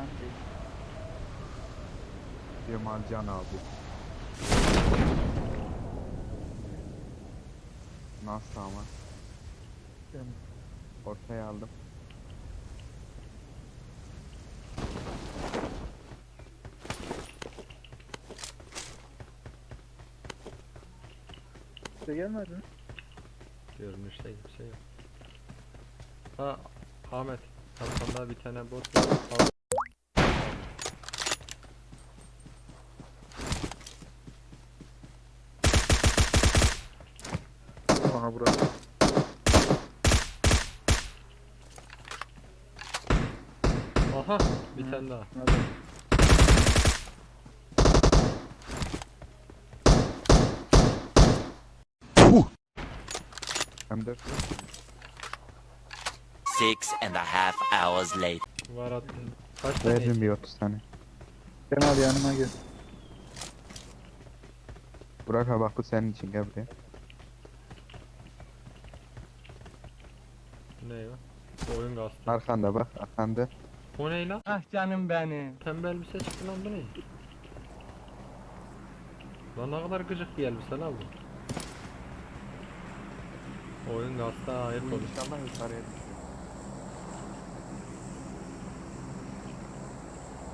Can değil. Cemal Can abi. Nasıl ama? Can. Ortaya aldım. Size gelmedi mi? Görünüşte kimse yok. Ha Ahmet. Arkanda bir tane bot var. Aha burası. Aha bir tane daha. Hadi. M4 Six and a half hours later. Var attın. Kaç tane? verdim bir 30 tane. Kemal yanıma gel. Burak abi bak bu senin için gel buraya. Ne ya? Oyun kastı. Arkanda bak arkanda. O ne lan? Ah canım benim. Pembe elbise çıktı lan bu ne? Lan ne kadar gıcık bir elbise lan bu. Oyun kastı ayıp Bu olur. inşallah yukarıya düşüyor.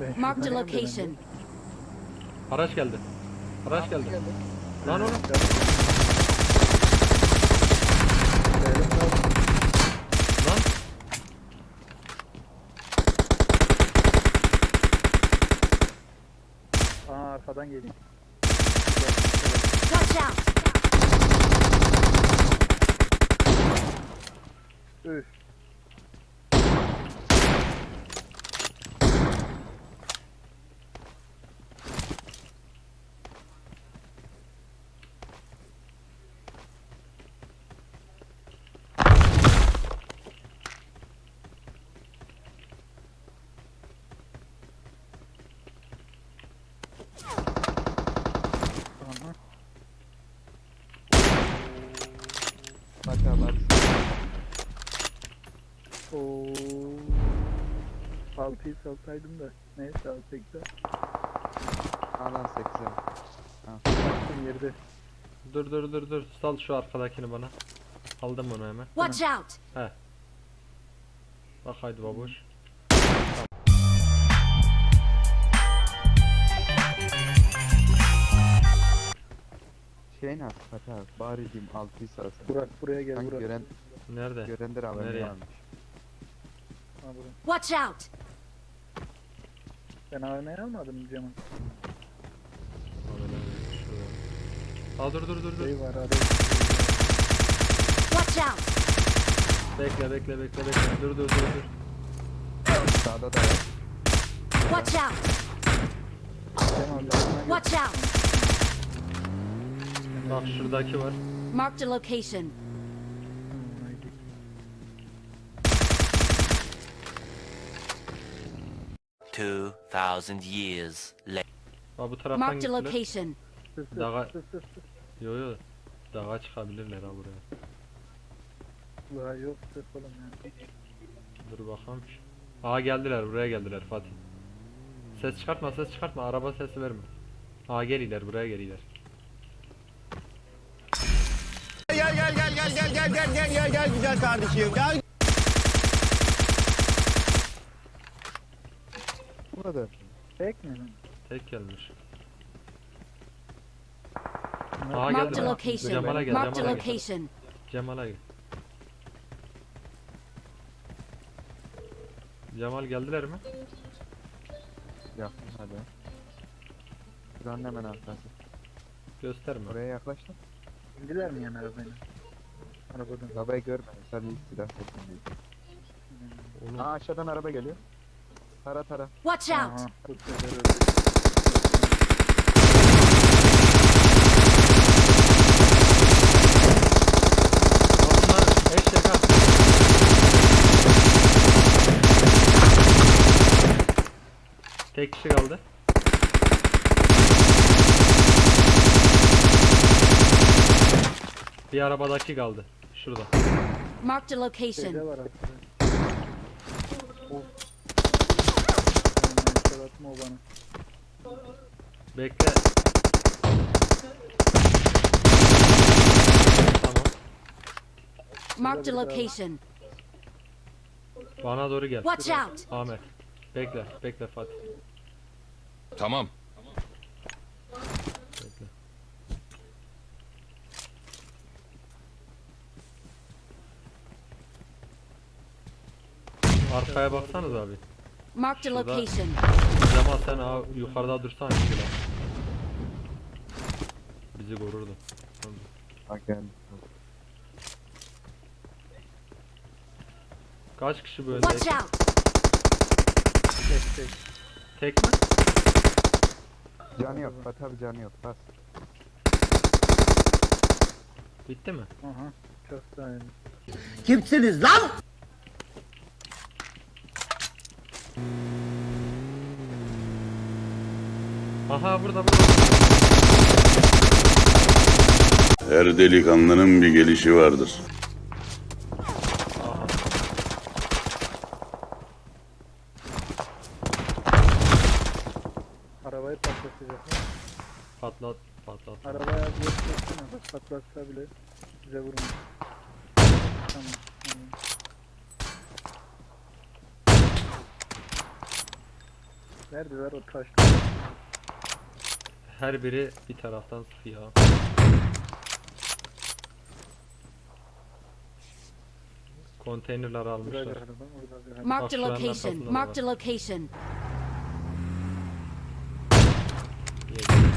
Ben Marked a şuradan location. Araç geldi. Araç geldi. Lan oğlum. Lan. Aa arkadan geliyor. Watch out! Üf. Aha. Bak abi bak. Oo. Altıyı salsaydım da. Neyse al seksen. Alan 8'e. Baktım yerde. Dur dur dur dur. Sal şu arkadakini bana. Aldım onu hemen. Watch out! Bak haydi babuş. Şey nasıl Fatih abi? Bari diyeyim 6'yı sarasın. Burak buraya gel Sanki Burak. gören, Nerede? görendir abi Nereye? almış. Ha, Burak. Watch out! Ben AVM'yi almadım mı Cemal? Aa dur dur dur dur. Şey var arada. Watch out! Bekle bekle bekle bekle. Dur dur dur dur. Sağda da var. Watch out! Gel. Watch out! Bak şuradaki var. Marked a location. Two thousand years later. Bak bu taraftan Marked a gittiler. location. Dağa-. Yo yo. Dağa çıkabilirler ha buraya. Daha yok sus oğlum ya. Dur bakalım. Aa geldiler buraya geldiler Fatih. Ses çıkartma ses çıkartma araba sesi verme. Aa geliler buraya geliler. Gel gel gel gel gel gel gel gel gel güzel kardeşim. Gel. Bu kadar. Tek mi? Tek gelmiş. Aa Marked a geldiler. location. Cemal'a gel Marked a Cemal'a gel. location. Cemal'a gel. Cemal geldiler mi? Yaptım hadi. Şuranın hemen arkası. Gösterme. Oraya yaklaştım. İndiler mi yani arabayla? Arabadan. Arabayı görmedim. Sadece ilk silah sesini duydum. Oğlum Aa aşağıdan araba geliyor. Tara tara. Watch out! Aha. Tek kişi kaldı. Bir arabadaki kaldı. Şurada. Marked a Şeyde location. var aslında. Of. Atma o bana. Bekle. Tamam. Marked a location. Bana doğru gel. Watch out! Ahmet. Bekle. Bekle Fatih. Tamam. Bekle. Arkaya baksanız abi. Marked a Şurada- location. Cemal sen aa, yukarıda dursan lan. Bizi korurdu. Bak geldi. Kaç kişi böyle? Watch out! Tek tek. Tek mi? Canı yok. Fatih abi canı yok. Bas. Bitti mi? Aha. Çok saniye. Kimsiniz lan? Aha burada burada. Her delikanlının bir gelişi vardır. Aha. Arabayı patlatacak. Patlat patlat. Arabaya bir yapsana. Bak patlatsa bile bize vurmuyor. Tamam. tamam. Neredeler o taşlar? Her biri bir taraftan sıkıyor. Konteynerler almışlar. Bak, şuranın location. a var. location. Yedi.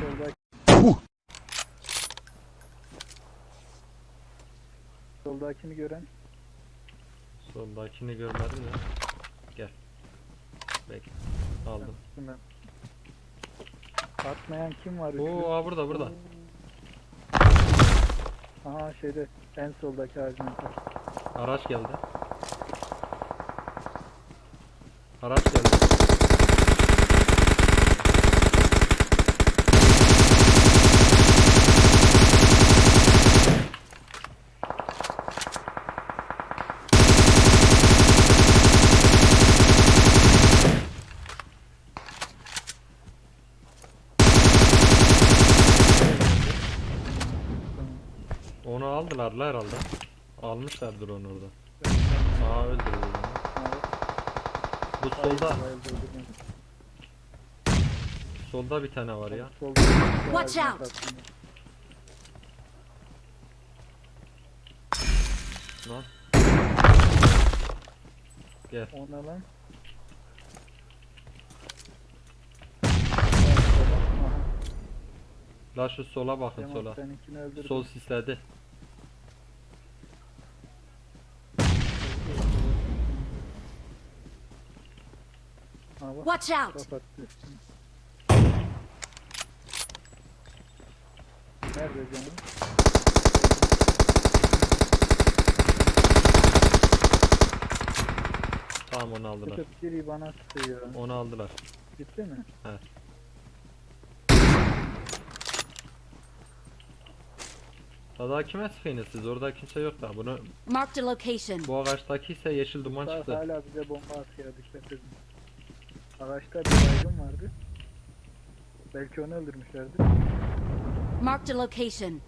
Soldaki... Soldakini gören Soldakini görmedim ya. Gel. Bekle. Aldım. hemen. Atmayan kim var? Oo aa, burada burada. Aha şeyde en soldaki ağacın. Araç geldi. Araç geldi. La herhalde. Almışlardır onu orada. Aa öldürdü onu. Bu solda, solda bir tane var ya. Solda. Watch out. Lan. Gel. O ne lan? La şu sola bakın sola. Sol sisledi. Watch out! Nerede canım? Tamam onu aldılar. Biri bana sıkıyor. Onu aldılar. Gitti mi? Daha kime sıkıyorsunuz siz? Orada kimse yok da. Bunu Marked a location. bu ağaçtaki ise yeşil duman Daha çıktı. hala bize bomba atıyor dikkat edin. Ağaçta bir baygın vardı. Belki onu öldürmüşlerdi. Marked a location.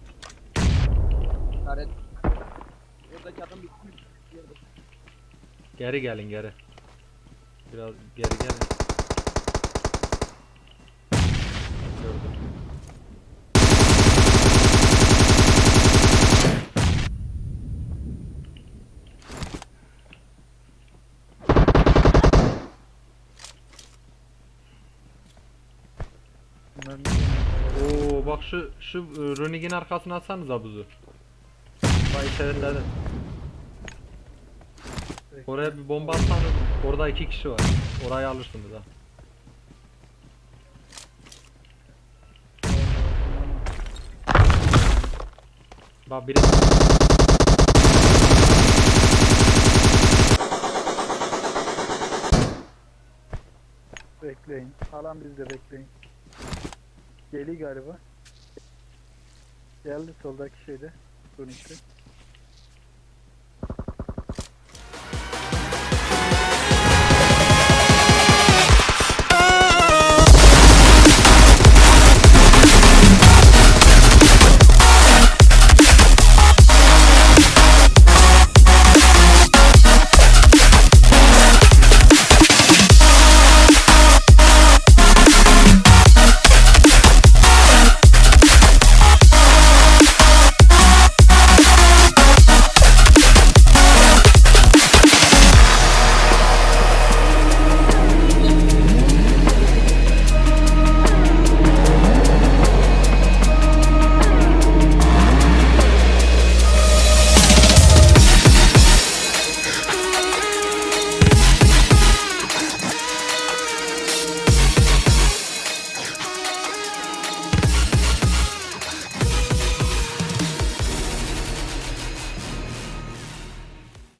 Geri gelin geri. Biraz geri gelin. Gördüm. Bak şu şu e, Runig'in arkasına atsanız abuzu. Bak işaretledim. Oraya bir bomba atsanız orada iki kişi var. Orayı alırsınız ha. Bak biri Bekleyin. Alan bizde bekleyin. Geli galiba. Geldi soldaki şeyde. Tunik'te.